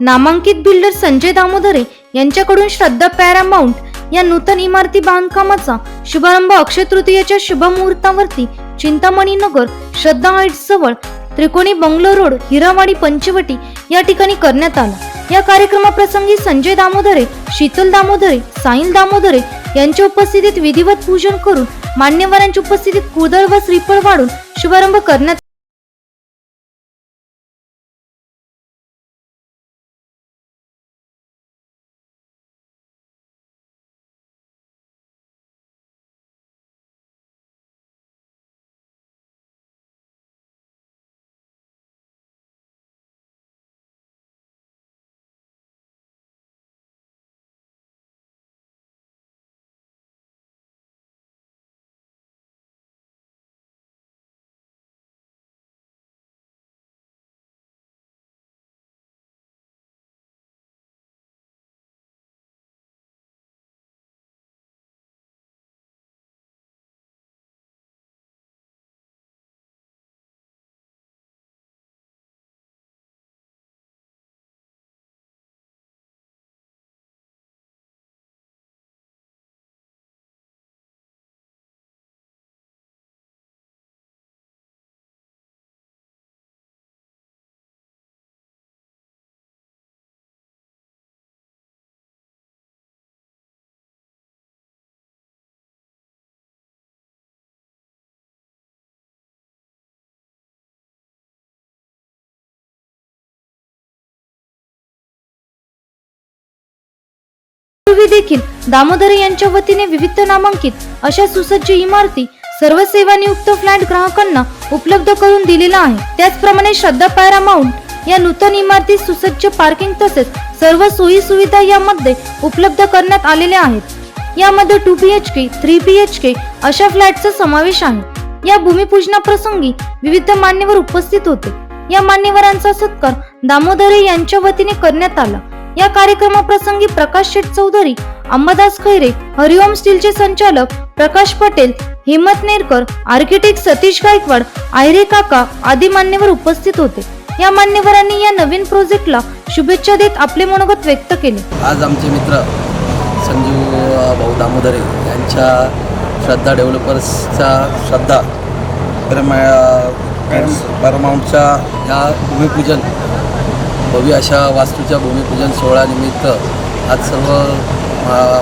नामांकित बिल्डर संजय दामोदरे यांच्याकडून श्रद्धा पॅरामाउंट या नूतन इमारती बांधकामाचा शुभारंभ अक्षय तृतीयेच्या शुभ मुहूर्तावरती चिंतामणी नगर श्रद्धा हाईट्स जवळ त्रिकोणी बंगलो रोड हिरावाडी पंचवटी या ठिकाणी करण्यात आला. या कार्यक्रमाप्रसंगी संजय दामोदरे शीतल दामोदरे साईल दामोदरे यांच्या उपस्थितीत विधिवत पूजन करून मान्यवरांच्या उपस्थितीत कुदळ व श्रीफळ वाढून शुभारंभ करण्यात पूर्वी देखील दामोदर यांच्या वतीने विविध नामांकित अशा सुसज्ज इमारती सर्व सेवानियुक्त फ्लॅट ग्राहकांना उपलब्ध करून दिलेला आहे त्याचप्रमाणे श्रद्धा पायरा माउंट या नूतन इमारती सुसज्ज पार्किंग तसेच सर्व सोयी सुविधा यामध्ये उपलब्ध करण्यात आलेल्या आहेत. यामध्ये two B H K three B H K अशा फ्लॅटचा समावेश आहे. या भूमिपूजनाप्रसंगी विविध मान्यवर उपस्थित होते. या मान्यवरांचा सत्कार दामोदरे यांच्या वतीने करण्यात आला. या कार्यक्रमाप्रसंगी प्रकाश शेठ चौधरी अंबादास खैरे हरिओम स्टीलचे संचालक प्रकाश पटेल हिम्मत नेरकर आर्किटेक्ट सतीश गायकवाड आयरे काका आदी मान्यवर उपस्थित होते. या मान्यवरांनी या नवीन प्रोजेक्टला शुभेच्छा देत आपले मनोगत व्यक्त केले. आज आमचे मित्र संजीव भाऊ दामोदरे यांच्या श्रद्धा डेव्हलपर्सचा श्रद्धा परमा या भूमिपूजन भव्य अशा वास्तूच्या भूमिपूजन सोहळ्यानिमित्त आज सर्व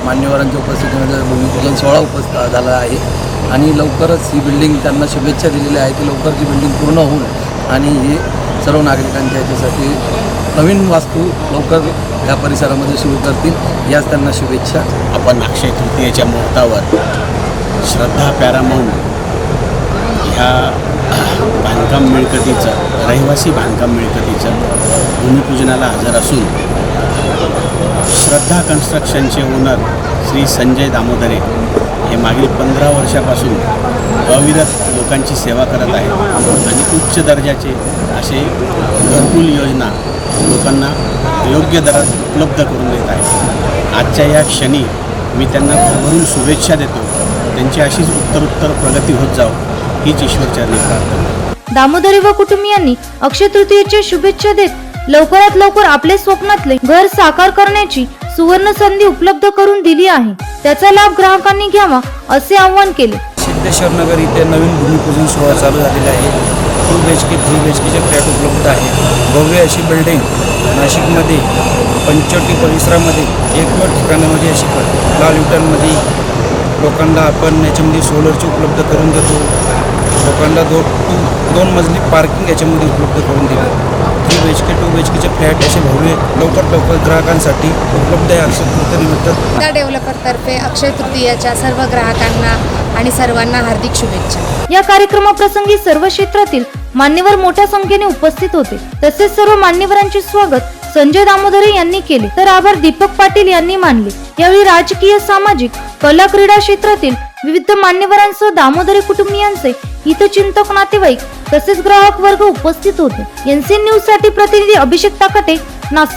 मान्यवरांच्या उपस्थितीमध्ये भूमिपूजन सोहळा उपस्थित झाला आहे. आणि लवकरच ही बिल्डिंग त्यांना शुभेच्छा दिलेल्या आहे की लवकर ती बिल्डिंग पूर्ण होऊन आणि ही सर्व नागरिकांच्या याच्यासाठी नवीन वास्तू लवकर या परिसरामध्ये सुरू करतील याच त्यांना शुभेच्छा. आपण अक्षय तृतीयेच्या मुहूर्तावर श्रद्धा पॅरामाऊंट ह्या बांधकाम मिळकतीचं रहिवासी बांधकाम मिळकतीचं भूमिपूजनाला हजर असून श्रद्धा कन्स्ट्रक्शनचे ओनर श्री संजय दामोदरे हे मागील पंधरा वर्षापासून अविरत लोकांची सेवा करत आहेत आणि उच्च दर्जाचे असे घरकुल योजना लोकांना योग्य दरात उपलब्ध करून देत आहेत. आजच्या या क्षणी मी त्यांना भरभरून शुभेच्छा देतो. त्यांची अशीच उत्तरोत्तर प्रगती होत जाऊ हीच ईश्वरचरणी प्रार्थना. दामोदरे व कुटुंबियांनी अक्षय तृतीयेच्या शुभेच्छा देत लवकरात लवकर आपले स्वप्नातले घर साकार करण्याची सुवर्ण संधी उपलब्ध करून दिली आहे. त्याचा लाभ ग्राहकांनी घ्यावा असे आवाहन केले. सिद्धेश्वर नगर इथे नवीन भूमिपूजन सोहळा चालू झालेला आहे. Two B H K three B H केचे फ्लॅट उपलब्ध आहे. भव्य अशी बिल्डिंग नाशिकमध्ये पंचवटी परिसरामध्ये एकमेव ठिकाणामध्ये अशी लाल विटांमध्ये लोकांना आपण याच्यामध्ये सोलरची उपलब्ध करून देतो. लोकांना दो टू दोन मजली पार्किंग याच्यामध्ये उपलब्ध करून दिलं three B H K two B H केचे फ्लॅट असे भव्य लवकर लवकर ग्राहकांसाठी उपलब्ध आहे असं कृतनिमित्त. त्या डेव्हलपरतर्फे अक्षय तृतीयाच्या सर्व ग्राहकांना आणि सर्वांना हार्दिक शुभेच्छा. या कार्यक्रमाप्रसंगी सर्व क्षेत्रातील मान्यवर मोठ्या संख्येने उपस्थित होते. तसेच सर्व मान्यवरांचे स्वागत संजय दामोदरे यांनी केले. तर आभार दीपक पाटील यांनी मानले. यावेळी राजकीय सामाजिक कला क्रीडा क्षेत्रातील विविध मान्यवरांसह दामोदरी कुटुंबियांचे हितचिंतक नातेवाईक तसेच ग्राहक वर्ग उपस्थित होते. एनसीएन न्यूजसाठी प्रतिनिधी अभिषेक ताकटे नाशिक.